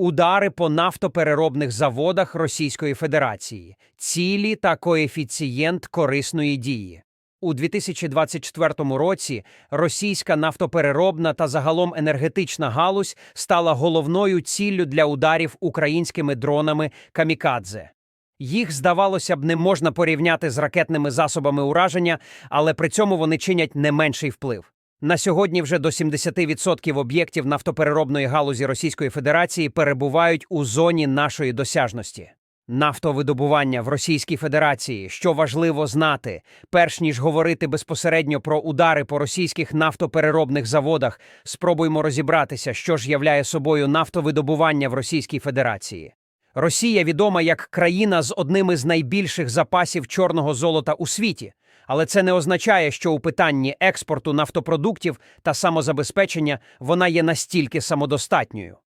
Удари по нафтопереробних заводах Російської Федерації, цілі та коефіцієнт корисної дії. У 2024 році російська нафтопереробна та загалом енергетична галузь стала головною ціллю для ударів українськими дронами камікадзе. Їх, здавалося б, не можна порівняти з ракетними засобами ураження, але при цьому вони чинять не менший вплив. На сьогодні вже до 70% об'єктів нафтопереробної галузі Російської Федерації перебувають у зоні нашої досяжності. Нафтовидобування в Російській Федерації, що важливо знати, перш ніж говорити безпосередньо про удари по російських нафтопереробних заводах, спробуймо розібратися, що ж являє собою нафтовидобування в Російській Федерації. Росія відома як країна з одним із найбільших запасів чорного золота у світі, але це не означає, що у питанні експорту нафтопродуктів та самозабезпечення вона є настільки самодостатньою.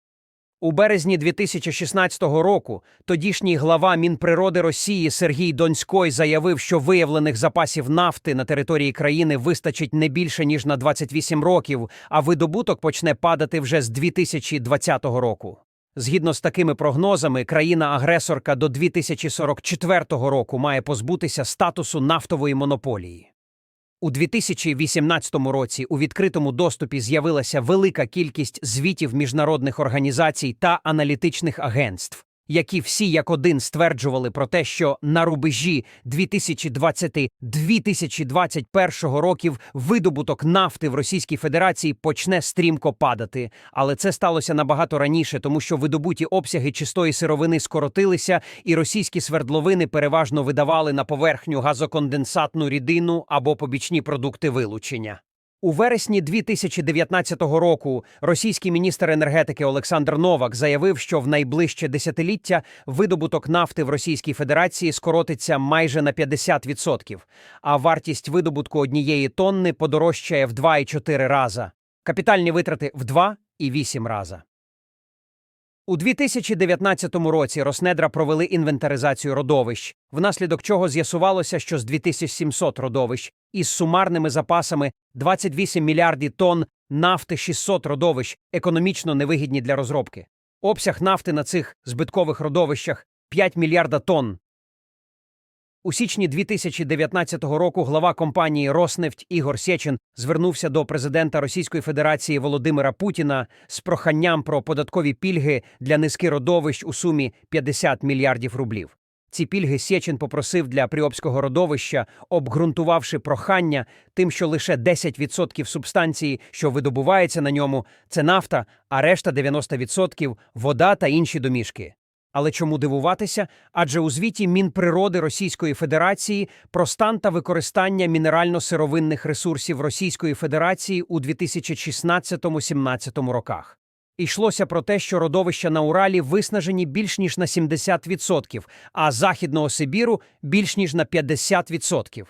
У березні 2016 року тодішній глава Мінприроди Росії Сергій Донськой заявив, що виявлених запасів нафти на території країни вистачить не більше ніж на 28 років, а видобуток почне падати вже з 2020 року. Згідно з такими прогнозами, країна-агресорка до 2044 року має позбутися статусу нафтової монополії. У 2018 році у відкритому доступі з'явилася велика кількість звітів міжнародних організацій та аналітичних агентств, які всі як один стверджували про те, що на рубежі 2020-2021 років видобуток нафти в Російській Федерації почне стрімко падати. Але це сталося набагато раніше, тому що видобуті обсяги чистої сировини скоротилися, і російські свердловини переважно видавали на поверхню газоконденсатну рідину або побічні продукти вилучення. У вересні 2019 року російський міністр енергетики Олександр Новак заявив, що в найближче десятиліття видобуток нафти в Російській Федерації скоротиться майже на 50%, а вартість видобутку однієї тонни подорожчає в 2,4 рази, капітальні витрати в 2,8 рази. У 2019 році Роснедра провели інвентаризацію родовищ, внаслідок чого з'ясувалося, що з 2700 родовищ із сумарними запасами 28 мільярдів тонн нафти 600 родовищ економічно невигідні для розробки. Обсяг нафти на цих збиткових родовищах 5 мільярда тонн. У січні 2019 року глава компанії «Роснефть» Ігор Сєчин звернувся до президента Російської Федерації Володимира Путіна з проханням про податкові пільги для низки родовищ у сумі 50 мільярдів рублів. Ці пільги Сєчин попросив для Пріобського родовища, обґрунтувавши прохання тим, що лише 10% субстанції, що видобувається на ньому, це нафта, а решта 90% – вода та інші домішки. Але чому дивуватися? Адже у звіті Мінприроди Російської Федерації про стан та використання мінерально-сировинних ресурсів Російської Федерації у 2016-17 роках. Йшлося про те, що родовища на Уралі виснажені більш ніж на 70%, а Західного Сибіру більш ніж на 50%.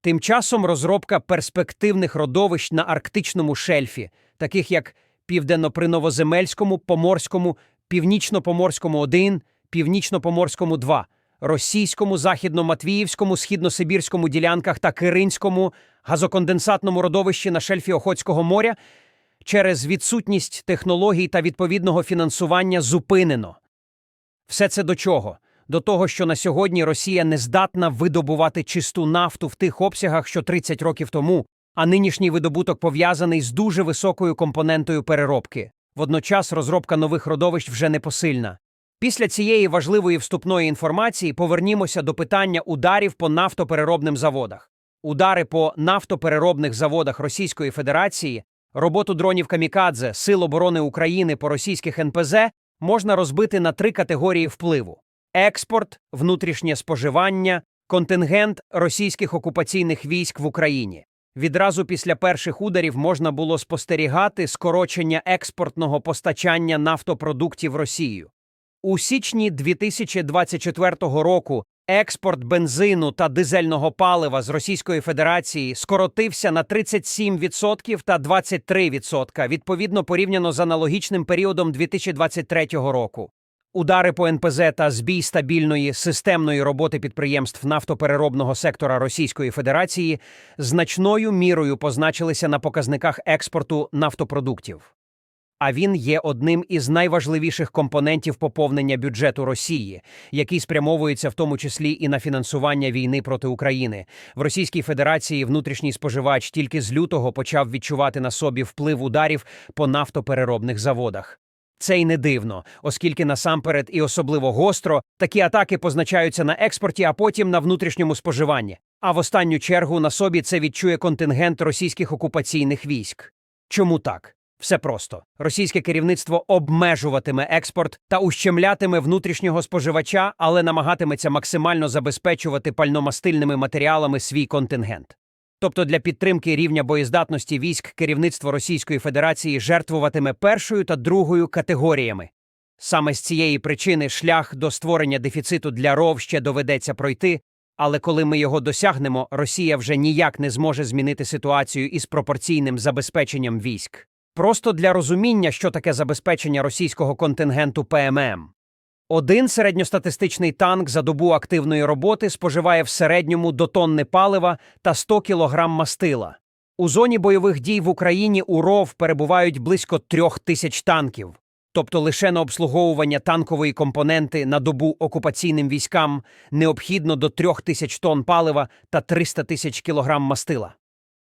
Тим часом розробка перспективних родовищ на арктичному шельфі, таких як Південно-Приновоземельському, Поморському, Північно-Поморському 1, Північно-Поморському 2, Російському, Західно-Матвіївському, Східно-Сибірському ділянках та Киринському газоконденсатному родовищі на шельфі Охотського моря через відсутність технологій та відповідного фінансування зупинено. Все це до чого? До того, що на сьогодні Росія не здатна видобувати чисту нафту в тих обсягах, що 30 років тому, а нинішній видобуток пов'язаний з дуже високою компонентою переробки. Водночас розробка нових родовищ вже непосильна. Після цієї важливої вступної інформації повернімося до питання ударів по нафтопереробним заводах. Удари по нафтопереробних заводах Російської Федерації, роботу дронів Камікадзе, Сил оборони України по російських НПЗ можна розбити на три категорії впливу: експорт, внутрішнє споживання, контингент російських окупаційних військ в Україні. Відразу після перших ударів можна було спостерігати скорочення експортного постачання нафтопродуктів Росією. У січні 2024 року експорт бензину та дизельного палива з Російської Федерації скоротився на 37% та 23% відповідно порівняно з аналогічним періодом 2023 року. Удари по НПЗ та збій стабільної системної роботи підприємств нафтопереробного сектора Російської Федерації значною мірою позначилися на показниках експорту нафтопродуктів. а він є одним із найважливіших компонентів поповнення бюджету Росії, який спрямовується в тому числі і на фінансування війни проти України. В Російській Федерації внутрішній споживач тільки з лютого почав відчувати на собі вплив ударів по нафтопереробних заводах. Це й не дивно, оскільки насамперед і особливо гостро такі атаки позначаються на експорті, а потім на внутрішньому споживанні. А в останню чергу на собі це відчує контингент російських окупаційних військ. Чому так? Все просто російське керівництво обмежуватиме експорт та ущемлятиме внутрішнього споживача, але намагатиметься максимально забезпечувати пальномастильними матеріалами свій контингент. Тобто для підтримки рівня боєздатності військ керівництво Російської Федерації жертвуватиме першою та другою категоріями. Саме з цієї причини шлях до створення дефіциту для РОВ ще доведеться пройти, але коли ми його досягнемо, Росія вже ніяк не зможе змінити ситуацію із пропорційним забезпеченням військ. Просто для розуміння, що таке забезпечення російського контингенту ПММ. Один середньостатистичний танк за добу активної роботи споживає в середньому до тонни палива та 100 кг мастила. У зоні бойових дій в Україні у РОВ перебувають близько трьох тисяч танків. Тобто лише на обслуговування танкової компоненти на добу окупаційним військам необхідно до трьох тисяч тонн палива та 300 тисяч кілограм мастила.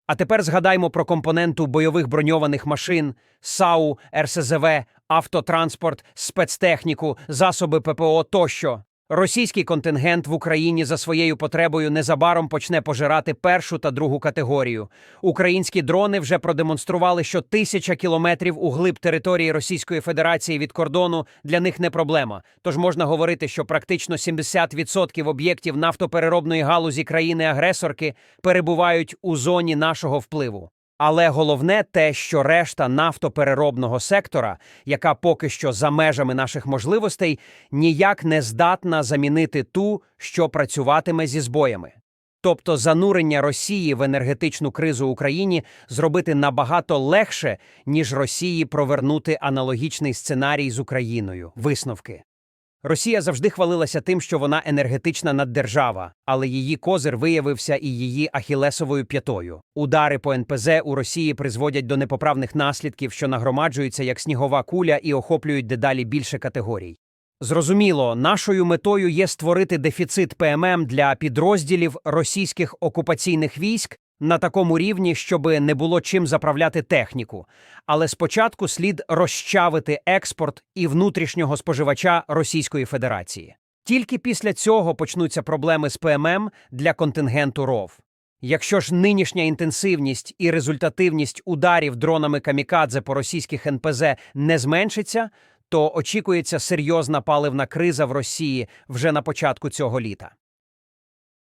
А тепер згадаймо про компоненту бойових броньованих машин, САУ, РСЗВ, автотранспорт, спецтехніку, засоби ППО тощо. Російський контингент в Україні за своєю потребою незабаром почне пожирати першу та другу категорію. Українські дрони вже продемонстрували, що тисяча кілометрів у глиб території Російської Федерації від кордону для них не проблема. Тож можна говорити, що практично 70% об'єктів нафтопереробної галузі країни-агресорки перебувають у зоні нашого впливу. Але головне те, що решта нафтопереробного сектора, яка поки що за межами наших можливостей, ніяк не здатна замінити ту, що працюватиме зі збоями. Тобто занурення Росії в енергетичну кризу Україні зробити набагато легше, ніж Росії провернути аналогічний сценарій з Україною. Висновки. Росія завжди хвалилася тим, що вона енергетична наддержава, але її козир виявився і її ахілесовою п'ятою. Удари по НПЗ у Росії призводять до непоправних наслідків, що нагромаджуються як снігова куля і охоплюють дедалі більше категорій. Зрозуміло, нашою метою є створити дефіцит ПММ для підрозділів російських окупаційних військ на такому рівні, щоб не було чим заправляти техніку. Але спочатку слід розчавити експорт і внутрішнього споживача Російської Федерації. Тільки після цього почнуться проблеми з ПММ для контингенту РОВ. Якщо ж нинішня інтенсивність і результативність ударів дронами камікадзе по російських НПЗ не зменшиться, то очікується серйозна паливна криза в Росії вже на початку цього літа.